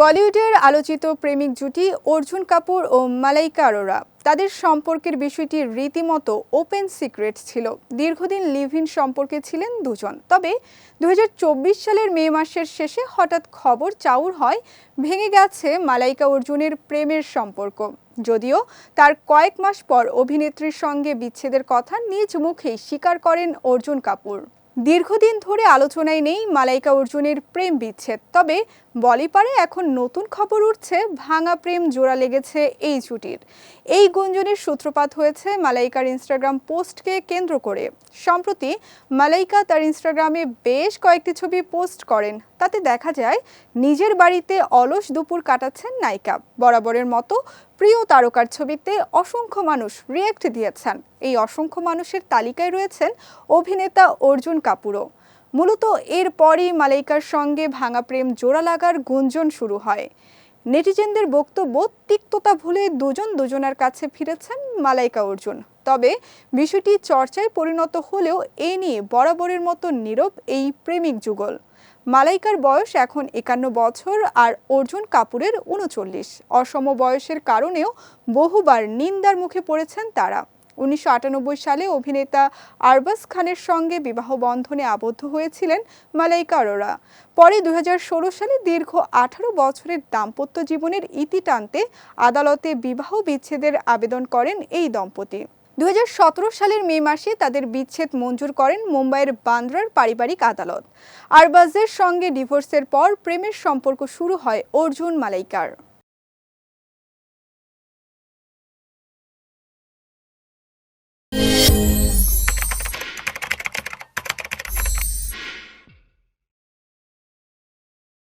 বলিউডের আলোচিত প্রেমিক জুটি অর্জুন কাপুর ও মালাইকা আরোরা। তাদের সম্পর্কের বিষয়টি রীতিমতো ওপেন সিক্রেট ছিল। দীর্ঘদিন লিভ ইন সম্পর্কে ছিলেন দুজন। তবে দু হাজার চব্বিশ সালের মে মাসের শেষে হঠাৎ খবর চাউর হয়, ভেঙে গেছে মালাইকা অর্জুনের প্রেমের সম্পর্ক। যদিও তার কয়েক মাস পর অভিনেত্রীর সঙ্গে বিচ্ছেদের কথা নিজ মুখেই স্বীকার করেন অর্জুন কাপুর। দীর্ঘদিন ধরে আলোচনায় নেই মালাইকা অর্জুনের প্রেম বিচ্ছেদ। তবে বলিপারে এখন নতুন খবর উঠছে, ভাঙা প্রেম জোড়া লেগেছে এই জুটির। এই গুঞ্জনের সূত্রপাত হয়েছে মালাইকার ইনস্টাগ্রাম পোস্টকে কেন্দ্র করে। সম্প্রতি মালাইকা তার ইনস্টাগ্রামে বেশ কয়েকটি ছবি পোস্ট করেন। তাতে দেখা যায় নিজের বাড়িতে অলস দুপুর কাটাচ্ছেন নায়িকা। বরাবরের মতো প্রিয় তারকার ছবিতে অসংখ্য মানুষ রিয়েক্ট দিয়েছেন। এই অসংখ্য মানুষের তালিকায় রয়েছেন অভিনেতা অর্জুন কাপুরও। মূলত এরপরই মালাইকার সঙ্গে ভাঙা প্রেম জোড়া লাগার গুঞ্জন শুরু হয়। নেটিজেনদের বক্তব্য তিক্ততা ভুলে দুজন দুজনের কাছে ফিরেছেন মালাইকা অর্জুন। তবে বিষয়টি চর্চায় পরিণত হলেও এ নিয়ে বরাবরের মতো নীরব এই প্রেমিক যুগল। মালাইকার বয়স এখন একান্ন বছর আর অর্জুন কাপুরের উনচল্লিশ। অসম বয়সের কারণেও বহুবার নিন্দার মুখে পড়েছেন তারা। উনিশশো আটানব্বই সালে অভিনেতা আরবাস খানের সঙ্গে বিবাহ বন্ধনে আবদ্ধ হয়েছিলেন মালাইকা আরোরা পরে দুই হাজার ষোলো সালে দীর্ঘ আঠারো বছরের দাম্পত্য জীবনের ইতি টানতে আদালতে বিবাহ বিচ্ছেদের আবেদন করেন এই দম্পতি। দু হাজার সতেরো সালের মে মাসে তাদের বিচ্ছেদ মঞ্জুর করেন মুম্বাইয়ের বান্দ্রার পারিবারিক আদালত। আরবাজের সঙ্গে ডিভোর্সের পর প্রেমের সম্পর্ক শুরু হয় অর্জুন মালাইকার।